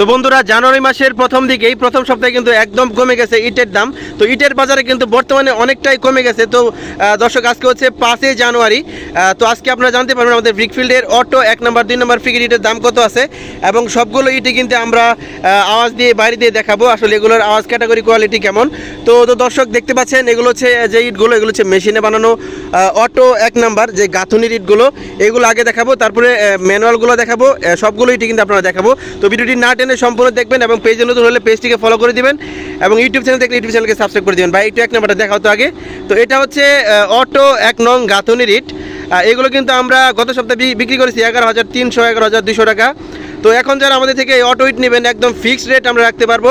তো বন্ধুরা, জানুয়ারি মাসের প্রথম দিকেই, প্রথম সপ্তাহে কিন্তু একদম কমে গেছে ইটের দাম। তো ইটের বাজারে কিন্তু বর্তমানে অনেকটাই কমে গেছে। তো দর্শক, আজকে হচ্ছে পাঁচই জানুয়ারি। তো আজকে আপনারা জানতে পারবেন আমাদের ব্রিকফিল্ডের অটো এক নম্বর, দুই নম্বর ফিগের ইটের দাম কত আছে এবং সবগুলো ইটই কিন্তু আমরা আওয়াজ দিয়ে, বাইরে দিয়ে দেখাবো আসলে এগুলোর আওয়াজ ক্যাটাগরি কোয়ালিটি কেমন। তো তো দর্শক, দেখতে পাচ্ছেন, এগুলো হচ্ছে যে ইটগুলো, এগুলো হচ্ছে মেশিনে বানানো অটো এক নাম্বার, যে গাঁথুনির ইটগুলো, এগুলো আগে দেখাবো, তারপরে ম্যানুয়ালগুলো দেখাবো সবগুলো ইটই কিন্তু আপনারা দেখাবো। তো ভিডিওটি না টেনে সম্পূর্ণ দেখবেন এবং পেজে নতুন হলে পেজটিকে ফলো করে দিবেন এবং ইউটিউব চ্যানেল দেখলে ইউটিউব চ্যানেলকে সাবস্ক্রাইব করে দিবেন। বা একটু এক নাম্বারটা দেখাও তো আগে। তো এটা হচ্ছে অটো এক নং গাঁথনির ইট এগুলো কিন্তু আমরা গত সপ্তাহে বিক্রি করেছি এগারো হাজার তিনশো, এগারো হাজার দুশো টাকা। তো এখন যারা আমাদের থেকে এই অটো ইট নেবেন, একদম ফিক্সড রেট আমরা রাখতে পারব।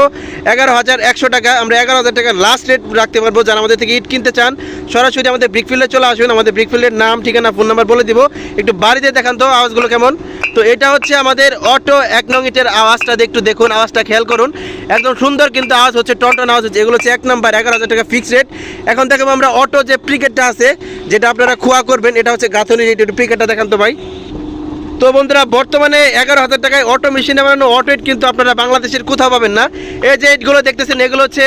এগারো হাজার একশো টাকা, আমরা এগারো হাজার টাকা লাস্ট রেট রাখতে পারব যারা আমাদের থেকে ইট কিনতে চান। সরাসরি আমাদের ব্রিকফিল্ডে চলে আসবেন আমাদের ব্রিকফিল্ডের নাম, ঠিকানা ফোন নাম্বার বলে দিব। একটু বাড়িতে দেখান তো, আওয়াজগুলো কেমন? তো এটা হচ্ছে আমাদের অটো এক নং ইটের আওয়াজটা একটু দেখুন, আওয়াজটা খেয়াল করুন। একদম সুন্দর কিন্তু আওয়াজ হচ্ছে, টনটন আওয়াজ হচ্ছে। এগুলো হচ্ছে এক নাম্বার, এগারো হাজার টাকা ফিক্সড রেট এখন দেখাবো আমরা অটো যে প্রিকেটটা আছে, যেটা আপনারা খোয়া করবেন, এটা হচ্ছে গাঁথনি রেট একটু প্রিকেটটা দেখান তো ভাই। তো বন্ধুরা, বর্তমানে এগারো হাজার টাকায় অটো মেশিনে বানানো অটো ইট কিন্তু আপনারা বাংলাদেশের কোথাও পাবেন না। এই যে ইটগুলো দেখতেছেন, এগুলো হচ্ছে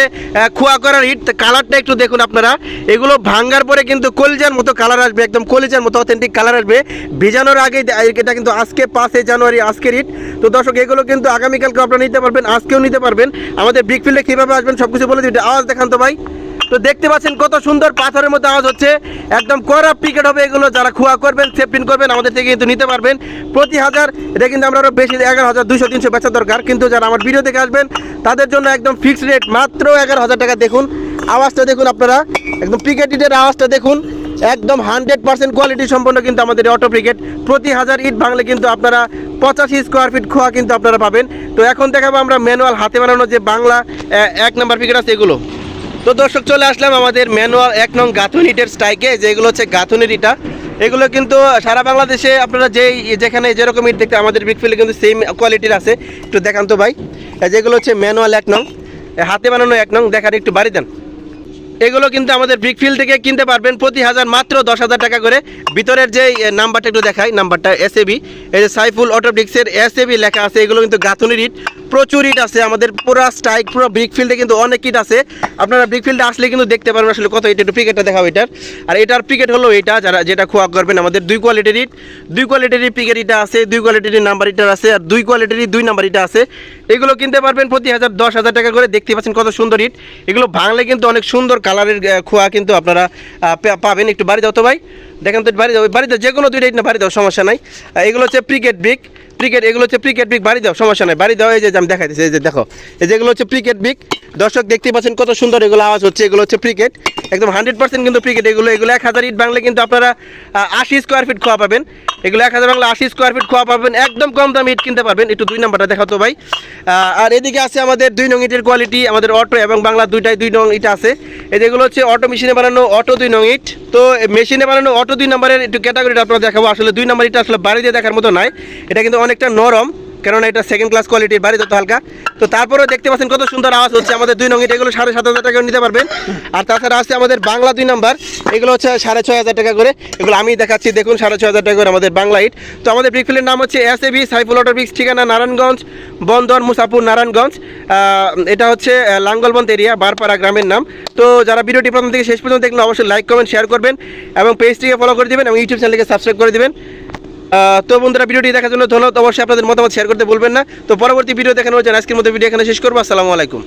খোয়া করার ইট কালারটা একটু দেখুন আপনারা। এগুলো ভাঙ্গার পরে কিন্তু কলিজার মতো কালার আসবে, একদম কলিজার মতো অথেন্টিক কালার আসবে। ভিজানোর আগে এটা কিন্তু আজকে পাঁচই জানুয়ারি, আজকের ইট তো দর্শক, এগুলো কিন্তু আগামীকালকে আপনারা নিতে পারবেন, আজকেও নিতে পারবেন। আমাদের ব্রিকফিল্ডে কীভাবে আসবেন সব কিছু বলে দিই আওয়াজ দেখান তো ভাই। তো দেখতে পাচ্ছেন কত সুন্দর পাথরের মতো আওয়াজ হচ্ছে। একদম কড়া পিকেট হবে এগুলো যারা খোয়া করবেন সেফটিন করবেন, আমাদের থেকে কিন্তু নিতে পারবেন। প্রতি হাজার, এটা কিন্তু আমরা আরও বেশি, এগারো হাজার দুশো তিনশো বেচা দরকার। কিন্তু যারা আমার ভিডিও দেখে আসবেন, তাদের জন্য একদম ফিক্সড রেট মাত্র এগারো হাজার টাকা দেখুন। আওয়াজটা দেখুন আপনারা, একদম পিকেটিটের আওয়াজটা দেখুন। একদম হান্ড্রেড পার্সেন্ট কোয়ালিটি সম্পন্ন কিন্তু আমাদের অটো ব্রিগেড প্রতি হাজার ইট ভাঙলে কিন্তু আপনারা পঁচাশি স্কোয়ার ফিট খোয়া কিন্তু আপনারা পাবেন। তো এখন দেখাবো আমরা ম্যানুয়াল হাতে বানানো যে বাংলা এক নাম্বার ব্রিগেড আছে এগুলো। তো দর্শক, চলে আসলাম আমাদের ম্যানুয়াল এক নং গাঁথুন ইটের স্ট্রাইকে যেগুলো হচ্ছে গাঁথুনের ইটা। এগুলো কিন্তু সারা বাংলাদেশে আপনারা যেই, যেখানে যেরকম ইট দেখতে, আমাদের বিগফিল্ডে কিন্তু সেম কোয়ালিটির আছে। একটু দেখান তো ভাই। যেগুলো হচ্ছে ম্যানুয়াল এক নং হাতে বানানো এক নং, দেখার একটু বাড়ি দেন। এগুলো কিন্তু আমাদের ব্রিকফিল্ড থেকে কিনতে পারবেন প্রতি হাজার মাত্র দশ হাজার টাকা করে। ভিতরের যে নাম্বারটা একটু দেখাই নাম্বারটা এস এই যে সাইফুল অটো ব্রিক্সের এস লেখা আছে, এগুলো কিন্তু গাঁথুনির ইট। প্রচুর ইট আছে, আমাদের পুরো স্ট্রাইক পুরো ব্রিকফিল্ডে কিন্তু অনেক ইট আছে। আপনারা ব্রিকফিল্ডে আসলে কিন্তু দেখতে পারবেন আসলে কত ইট, একটু পিকেটটা দেখাও এটার। আর এটার পিকেট হলো এটা, যারা, যেটা খোয়া করবেন আমাদের দুই কোয়ালিটির ইট। দুই কোয়ালিটির পিকেট ইটা আছে, দুই কোয়ালিটির নাম্বার ইটার আছে, আর দুই কোয়ালিটির দুই নাম্বার ইটা আছে। এগুলো কিনতে পারবেন প্রতি হাজার, দশ হাজার টাকা করে। দেখতে পাচ্ছেন কত সুন্দর ইট। এগুলো ভাঙলে কিন্তু অনেক সুন্দর কালারের খোয়া কিন্তু আপনারা পাবেন। একটু বাড়ি দাও তো ভাই। দেখেন তো, বাড়ি দাও। বাড়ি দাও যে কোনো দুইটা ইট না, বাড়ি দাও, সমস্যা নাই। এগুলো হচ্ছে প্রিকেট ব্রিক ক্রিকেট এগুলো হচ্ছে ক্রিকেট বিক বাড়ি দাও, সমস্যা নাই। বাড়ি দাও, এই যে আমি দেখাইতেছি, এই যে দেখো। এই যেগুলো হচ্ছে ক্রিকেট বিক দর্শক, দেখতে পাচ্ছেন কত সুন্দর এগুলো আওয়াজ হচ্ছে। এগুলো হচ্ছে ক্রিকেট একদম হান্ড্রেড পার্সেন্ট কিন্তু ক্রিকেট এগুলো এগুলো এক হাজার ইট বাংলা কিন্তু আপনারা আশি স্কোয়ার ফিট খোয়া পাবেন। এগুলো এক হাজার বাংলা আশি স্কোয়ার ফিট খোয়া পাবেন। একদম কম দামে ইট কিনতে পারবেন। একটু দুই নাম্বারটা দেখাও তো ভাই। আর এদিকে আছে আমাদের দুই নং ইটের কোয়ালিটি আমাদের অটো এবং বাংলা দুইটাই দুই নং ইট আছে। এই যেগুলো হচ্ছে অটো মেশিনে বানানো অটো দুই নং ইট। তো মেশিনে বানানো অটো দুই নম্বরের একটু ক্যাটাগরিটা আপনারা দেখাবো। আসলে দুই নম্বর ইটা আসলে বাড়ি দিয়ে দেখার মতো নয় এটা কিন্তু অনেকটা নরম। কেননা এটা সেকেন্ড ক্লাস কোয়ালিটির বাড়ি যত হালকা। তো তারপরেও দেখতে পাচ্ছেন কত সুন্দর আওয়াজ হচ্ছে আমাদের দুই নং ইট এগুলো সাড়ে সাত হাজার টাকা নিতে পারবেন। আর তাছাড়া আছে আমাদের বাংলা দুই নাম্বার। এগুলো হচ্ছে সাড়ে ছয় হাজার টাকা করে। এগুলো আমি দেখাচ্ছি। দেখুন, সাড়ে ছয় হাজার টাকা করে আমাদের বাংলা ইট তো আমাদের ব্রিকফিলের নাম হচ্ছে S AB Saiful auto bricks ঠিকানা নারায়ণগঞ্জ, বন্দর মুসাপুর নারায়ণগঞ্জ। এটা হচ্ছে লাঙ্গলবন্ত এরিয়া বারপাড়া গ্রামের নাম। তো যারা ভিডিওটি প্রথম থেকে শেষ পর্যন্ত দেখলেন অবশ্যই লাইক কমেন্ট শেয়ার করবেন এবং পেজটিকে ফলো করে দিবেন এবং ইউটিউব চ্যানেলকে সাবস্ক্রাইব করে দিবেন। তো বন্ধুরা ভিডিওটি দেখার জন্য ধন্যবাদ। অবশ্যই আপনাদের মতামত শেয়ার করতে বলবেন না। তো পরবর্তী ভিডিও দেখানোর জন্য আজকের মতো ভিডিও এখানে শেষ করব। আসসালামু আলাইকুম।